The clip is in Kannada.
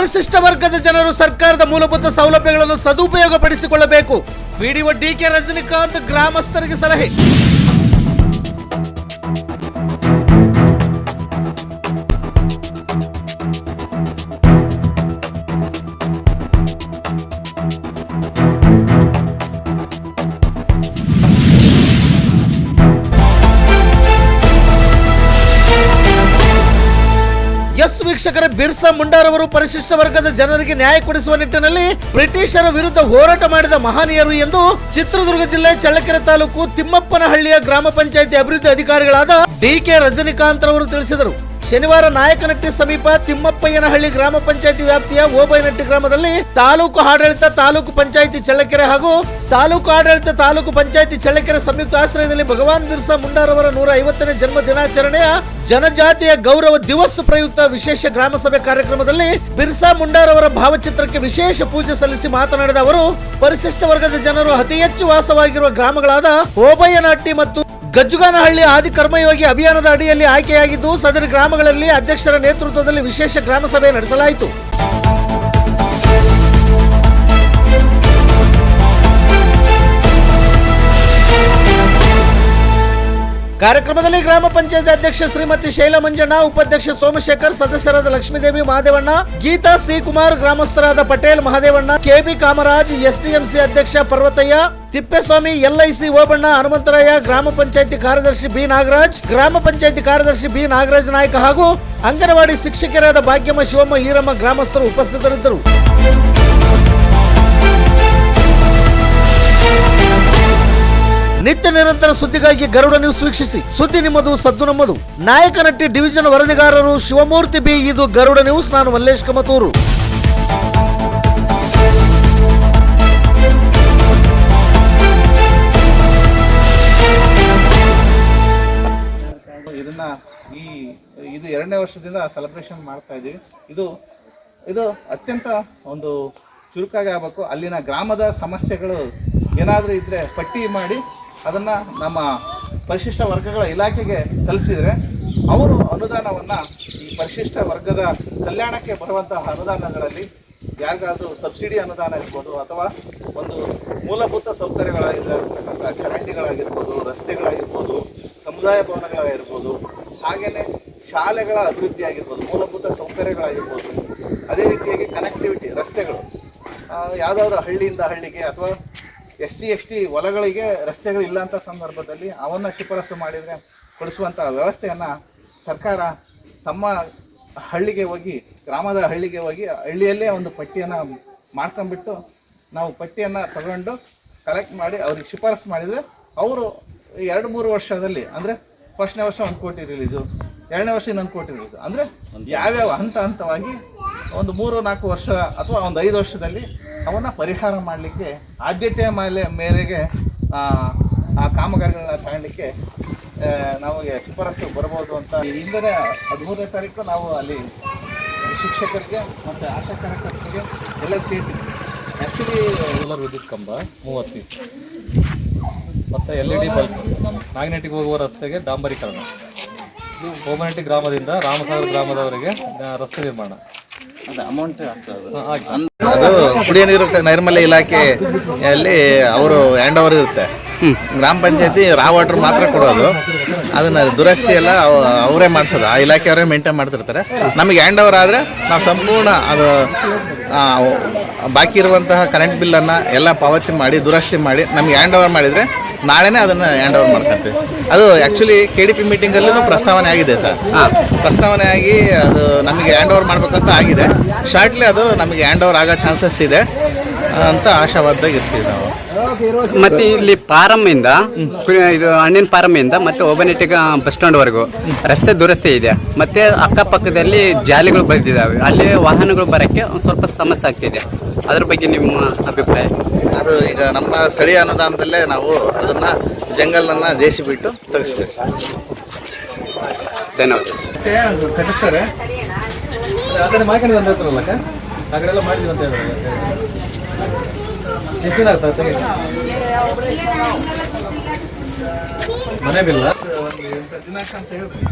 ಪರಿಶಿಷ್ಟ ವರ್ಗದ ಜನರು ಸರ್ಕಾರದ ಮೂಲಭೂತ ಸೌಲಭ್ಯಗಳನ್ನು ಸದುಪಯೋಗ ಪಡಿಸಿಕೊಳ್ಳಬೇಕು ಪಿಡಿಒ ಡಿಕೆ ರಜನಿಕಾಂತ್ ಗ್ರಾಮಸ್ಥರಿಗೆ ಸಲಹೆ. ವೀಕ್ಷಕರ ಬಿರ್ಸಾ ಮುಂಡಾರವರು ಪರಿಶಿಷ್ಟ ವರ್ಗದ ಜನರಿಗೆ ನ್ಯಾಯ ಕೊಡಿಸುವ ನಿಟ್ಟಿನಲ್ಲಿ ಬ್ರಿಟಿಷರ ವಿರುದ್ಧ ಹೋರಾಟ ಮಾಡಿದ ಮಹನೀಯರು ಎಂದು ಚಿತ್ರದುರ್ಗ ಜಿಲ್ಲೆ ಚಳ್ಳಕೆರೆ ತಾಲೂಕು ತಿಮ್ಮಪ್ಪನಹಳ್ಳಿಯ ಗ್ರಾಮ ಪಂಚಾಯಿತಿ ಅಭಿವೃದ್ಧಿ ಅಧಿಕಾರಿಗಳಾದ ಡಿಕೆ ರಜನಿಕಾಂತ್ ರವರು ತಿಳಿಸಿದರು. ಶನಿವಾರ ನಾಯಕನಟ್ಟಿ ಸಮೀಪ ತಿಮ್ಮಪ್ಪಯ್ಯನಹಳ್ಳಿ ಗ್ರಾಮ ಪಂಚಾಯಿತಿ ವ್ಯಾಪ್ತಿಯ ಓಬೈನಟ್ಟಿ ಗ್ರಾಮದಲ್ಲಿ ತಾಲೂಕು ಆಡಳಿತ ತಾಲೂಕು ಪಂಚಾಯಿತಿ ಚಳ್ಳಕೆರೆ ಹಾಗೂ ತಾಲೂಕು ಆಡಳಿತ ತಾಲೂಕು ಪಂಚಾಯಿತಿ ಚಳ್ಳಕೆರೆ ಸಂಯುಕ್ತ ಆಶ್ರಯದಲ್ಲಿ ಭಗವಾನ್ ಬಿರ್ಸಾ ಮುಂಡಾರವರ ನೂರ ಐವತ್ತನೇ ಜನ್ಮ ದಿನಾಚರಣೆಯ ಜನಜಾತಿಯ ಗೌರವ ದಿವಸ ಪ್ರಯುಕ್ತ ವಿಶೇಷ ಗ್ರಾಮ ಸಭೆ ಕಾರ್ಯಕ್ರಮದಲ್ಲಿ ಬಿರ್ಸಾ ಮುಂಡಾರವರ ಭಾವಚಿತ್ರಕ್ಕೆ ವಿಶೇಷ ಪೂಜೆ ಸಲ್ಲಿಸಿ ಮಾತನಾಡಿದ ಅವರು, ಪರಿಶಿಷ್ಟ ವರ್ಗದ ಜನರು ಅತಿ ಹೆಚ್ಚು ವಾಸವಾಗಿರುವ ಗ್ರಾಮಗಳಾದ ಓಬಯ್ಯನಹಟ್ಟಿ ಮತ್ತು ಗಜ್ಜುಗಾನಹಳ್ಳಿ ಆದಿ ಕರ್ಮಯೋಗಿ ಅಭಿಯಾನದ ಅಡಿಯಲ್ಲಿ ಆಯ್ಕೆಯಾಗಿದ್ದು ಸದರಿ ಗ್ರಾಮಗಳಲ್ಲಿ ಅಧ್ಯಕ್ಷರ ನೇತೃತ್ವದಲ್ಲಿ ವಿಶೇಷ ಗ್ರಾಮ ಸಭೆ ನಡೆಸಲಾಯಿತು. ಕಾರ್ಯಕ್ರಮದಲ್ಲಿ ಗ್ರಾಮ ಪಂಚಾಯತ್ ಅಧ್ಯಕ್ಷ ಶ್ರೀಮತಿ ಶೈಲ ಮಂಜಣ್ಣ, ಉಪಾಧ್ಯಕ್ಷ ಸೋಮಶೇಖರ್, ಸದಸ್ಯರಾದ ಲಕ್ಷ್ಮೀದೇವಿ ಮಹಾದೇವಣ್ಣ ಗೀತಾ ಸಿ ಕುಮಾರ್, ಗ್ರಾಮಸ್ಥರಾದ ಪಟೇಲ್ ಮಹಾದೇವಣ್ಣ ಕೆಬಿ ಕಾಮರಾಜ್, ಎಸ್ಟಿಎಂಸಿ ಅಧ್ಯಕ್ಷ ಪರ್ವತಯ್ಯ, ತಿಪ್ಪೇಸ್ವಾಮಿ, ಎಲ್ಐಸಿ ಓಬಣ್ಣ, ಹನುಮಂತರಾಯ, ಗ್ರಾಮ ಪಂಚಾಯತಿ ಕಾರ್ಯದರ್ಶಿ ಬಿ ನಾಗರಾಜ್, ಗ್ರಾಮ ಪಂಚಾಯತಿ ಕಾರ್ಯದರ್ಶಿ ಬಿ ನಾಗರಾಜ್ ನಾಯ್ಕ ಹಾಗೂ ಅಂಗನವಾಡಿ ಶಿಕ್ಷಕರಾದ ಭಾಗ್ಯಮ್ಮ, ಶಿವಮ್ಮ, ಈರಮ್ಮ ಗ್ರಾಮಸ್ಥರು ಉಪಸ್ಥಿತರಿದ್ದರು. ನಿರಂತರ ಸುದ್ದಿಗಾಗಿ ಗರುಡ ನ್ಯೂಸ್ ವೀಕ್ಷಿಸಿ. ಸುದ್ದಿ ನಿಮ್ಮದು, ಸದ್ದು ನಮ್ಮದು. ನಾಯಕನಟ್ಟಿ ಡಿವಿಜನ್ ವರದಿಗಾರರು ಶಿವಮೂರ್ತಿ ಬಿ, ಇದು ಗರುಡ ನ್ಯೂಸ್. ನಾನು ಮಲ್ಲೇಶ್ ಕಮತೂರು. ಇದನ್ನ ಈ, ಇದು ಎರಡನೇ ವರ್ಷದಿಂದ ಸೆಲೆಬ್ರೇಷನ್ ಮಾಡ್ತಾ ಇದ್ದೀವಿ. ಇದು ಇದು ಅತ್ಯಂತ ಒಂದು ಚುರುಕಾಗಿ ಆಗಬೇಕು. ಅಲ್ಲಿನ ಗ್ರಾಮದ ಸಮಸ್ಯೆಗಳು ಏನಾದರೂ ಇದ್ದರೆ ಪಟ್ಟಿ ಮಾಡಿ ಅದನ್ನು ನಮ್ಮ ಪರಿಶಿಷ್ಟ ವರ್ಗಗಳ ಇಲಾಖೆಗೆ ತಲುಪಿಸಿದರೆ ಅವರು ಅನುದಾನವನ್ನು ಈ ಪರಿಶಿಷ್ಟ ವರ್ಗದ ಕಲ್ಯಾಣಕ್ಕೆ ಬರುವಂತಹ ಅನುದಾನಗಳಲ್ಲಿ ಯಾರಿಗಾದರೂ ಸಬ್ಸಿಡಿ ಅನುದಾನ ಇರ್ಬೋದು ಅಥವಾ ಒಂದು ಮೂಲಭೂತ ಸೌಕರ್ಯಗಳಾಗಿರ್ತಕ್ಕಂಥ ಚರಂಡಿಗಳಾಗಿರ್ಬೋದು, ರಸ್ತೆಗಳಾಗಿರ್ಬೋದು, ಸಮುದಾಯ ಭವನಗಳಾಗಿರ್ಬೋದು, ಹಾಗೆಯೇ ಶಾಲೆಗಳ ಅಭಿವೃದ್ಧಿ ಆಗಿರ್ಬೋದು, ಮೂಲಭೂತ ಸೌಕರ್ಯಗಳಾಗಿರ್ಬೋದು, ಅದೇ ರೀತಿಯಾಗಿ ಕನೆಕ್ಟಿವಿಟಿ ರಸ್ತೆಗಳು ಯಾವುದಾದ್ರೂ ಹಳ್ಳಿಯಿಂದ ಹಳ್ಳಿಗೆ ಅಥವಾ ಎಸ್ ಸಿ ಎಸ್ ಟಿ ಹೊಲಗಳಿಗೆ ರಸ್ತೆಗಳು ಇಲ್ಲ ಅಂತ ಸಂದರ್ಭದಲ್ಲಿ ಅವನ್ನ ಶಿಫಾರಸು ಮಾಡಿದರೆ ಕೊಡಿಸುವಂಥ ವ್ಯವಸ್ಥೆಯನ್ನು ಸರ್ಕಾರ ತಮ್ಮ ಹಳ್ಳಿಗೆ ಹೋಗಿ ಗ್ರಾಮದ ಹಳ್ಳಿಗೆ ಹೋಗಿ ಹಳ್ಳಿಯಲ್ಲೇ ಒಂದು ಪಟ್ಟಿಯನ್ನು ಮಾಡ್ಕೊಂಬಿಟ್ಟು ನಾವು ಪಟ್ಟಿಯನ್ನು ತಗೊಂಡು ಕಲೆಕ್ಟ್ ಮಾಡಿ ಅವ್ರಿಗೆ ಶಿಫಾರಸು ಮಾಡಿದರೆ ಅವರು ಎರಡು ಮೂರು ವರ್ಷದಲ್ಲಿ ಅಂದರೆ ಫಸ್ಟ್ನೇ ವರ್ಷ ಒಂದು ಕೋಟಿ ರಿಲೀಸು ಎರಡನೇ ವರ್ಷ ಇನ್ನೊಂದು ಕೋಟಿ ರಿಲೀಸು ಅಂದರೆ ಯಾವ್ಯಾವ ಹಂತ ಹಂತವಾಗಿ ಒಂದು ಮೂರು ನಾಲ್ಕು ವರ್ಷ ಅಥವಾ ಒಂದು ಐದು ವರ್ಷದಲ್ಲಿ ಅವನ್ನ ಪರಿಹಾರ ಮಾಡಲಿಕ್ಕೆ ಆದ್ಯತೆಯ ಮೇಲೆ ಮೇರೆಗೆ ಆ, ಕಾಮಗಾರಿಗಳನ್ನ ತಗೊಳ್ಳಿಕ್ಕೆ ಆ, ನಮಗೆ ಶಿಫಾರಸ್ಸು ಬರಬಹುದು ಅಂತ ಹಿಂದಿನ ಹಿಂದೆ ಹದಿಮೂರನೇ ತಾರೀಕು ನಾವು ಅಲ್ಲಿ ಶಿಕ್ಷಕರಿಗೆ ಮತ್ತು ಆಶಾ ಕಾರ್ಯಕರ್ತರಿಗೆ ಎಲ್ಲ ತಿಳಿಸಿದ್ವಿ. ಆ್ಯಕ್ಚುಲಿ ಸೋಲಾರ್ ವಿದ್ಯುತ್ ಕಂಬ ಮೂವತ್ತು ಪೀಸ್ ಮತ್ತು L E D bulb magnetic ಹೋಗುವ ರಸ್ತೆಗೆ ಡಾಂಬರೀಕರಣ. ಹೋಮನಟ್ಟಿ ಗ್ರಾಮದಿಂದ ರಾಮಸಾಗರ ಗ್ರಾಮದವರೆಗೆ ರಸ್ತೆ ನಿರ್ಮಾಣ. ಅದು ಕುಡಿಯೋ ನೀರು ನೈರ್ಮಲ್ಯ ಇಲಾಖೆಯಲ್ಲಿ ಅವರು ಹ್ಯಾಂಡ್ ಓವರ್ ಇರುತ್ತೆ. ಗ್ರಾಮ ಪಂಚಾಯತಿ ರಾ ವಾಟರ್ ಮಾತ್ರ ಕೊಡೋದು. ಅದನ್ನ ದುರಸ್ತಿ ಎಲ್ಲ ಅವರೇ ಮಾಡಿಸೋದು. ಆ ಇಲಾಖೆಯವರೇ ಮೇಂಟೈನ್ ಮಾಡ್ತಿರ್ತಾರೆ. ನಮಗೆ ಹ್ಯಾಂಡ್ ಓವರ್ ಆದರೆ ನಾವು ಸಂಪೂರ್ಣ ಅದು ಬಾಕಿ ಇರುವಂತಹ ಕರೆಂಟ್ ಬಿಲ್ಲನ್ನು ಎಲ್ಲ ಪಾವತಿ ಮಾಡಿ ದುರಸ್ತಿ ಮಾಡಿ ನಮಗೆ ಹ್ಯಾಂಡ್ ಓವರ್ ಮಾಡಿದರೆ ನಾಳೆನೇ ಅದನ್ನು ಹ್ಯಾಂಡ್ ಓವರ್ ಮಾಡ್ಕೊಂತೀವಿ. ಅದು ಆ್ಯಕ್ಚುಲಿ ಕೆ ಡಿ ಪಿ ಮೀಟಿಂಗಲ್ಲೂ ಪ್ರಸ್ತಾವನೆ ಆಗಿದೆ ಸರ್. ಪ್ರಸ್ತಾವನೆ ಆಗಿ ಅದು ನಮಗೆ ಹ್ಯಾಂಡ್ ಓವರ್ ಮಾಡಬೇಕಂತ ಆಗಿದೆ. ಶಾರ್ಟ್ಲಿ ಅದು ನಮಗೆ ಹ್ಯಾಂಡ್ ಓವರ್ ಆಗೋ ಚಾನ್ಸಸ್ ಇದೆ. ಅಂತ ಆಶಾವಾದಾಗ ಇರ್ತೀವಿ ನಾವು. ಮತ್ತೆ ಇಲ್ಲಿ ಪಾರಮ್ಮಿಂದ ಇದು ಹಣ್ಣಿನ ಪಾರಮ್ಮಿಂದ ಮತ್ತೆ ಓಬನೆಟ್ಟಿಗ ಬಸ್ ಸ್ಟ್ಯಾಂಡ್ವರೆಗೂ ರಸ್ತೆ ದುರಸ್ತಿ ಇದೆ. ಮತ್ತೆ ಅಕ್ಕಪಕ್ಕದಲ್ಲಿ ಜಾಲಿಗಳು ಬೆಳೆದಿದ್ದಾವೆ. ಅಲ್ಲಿ ವಾಹನಗಳು ಬರೋಕ್ಕೆ ಒಂದು ಸ್ವಲ್ಪ ಸಮಸ್ಯೆ ಆಗ್ತಿದೆ. ಅದ್ರ ಬಗ್ಗೆ ನಿಮ್ಮ ಅಭಿಪ್ರಾಯ? ಅದು ಈಗ ನಮ್ಮ ಸ್ಥಳೀಯ ಅನುದಾನದಲ್ಲೇ ನಾವು ಅದನ್ನ ಜಂಗಲನ್ನು ಜೇಸಿ ಬಿಟ್ಟು ತಗಿಸ್ತೀವಿ. ಧನ್ಯವಾದ. ಕಟ್ಟಿಸ್ತಾರೆ. ಆ ಕಡೆ? ಆ ಕಡೆ ಎಲ್ಲ ಮಾಡಿದ್ವಿ ಅಂತ ಹೇಳಿದ್ರೆ. ಎಷ್ಟು ಆಗ್ತದೆ ತೆಗೆದು ಮನೆ ಬಿಲ್ಲ ಒಂದು ದಿನಾಂಕ ಅಂತ ಹೇಳ್ತೀನಿ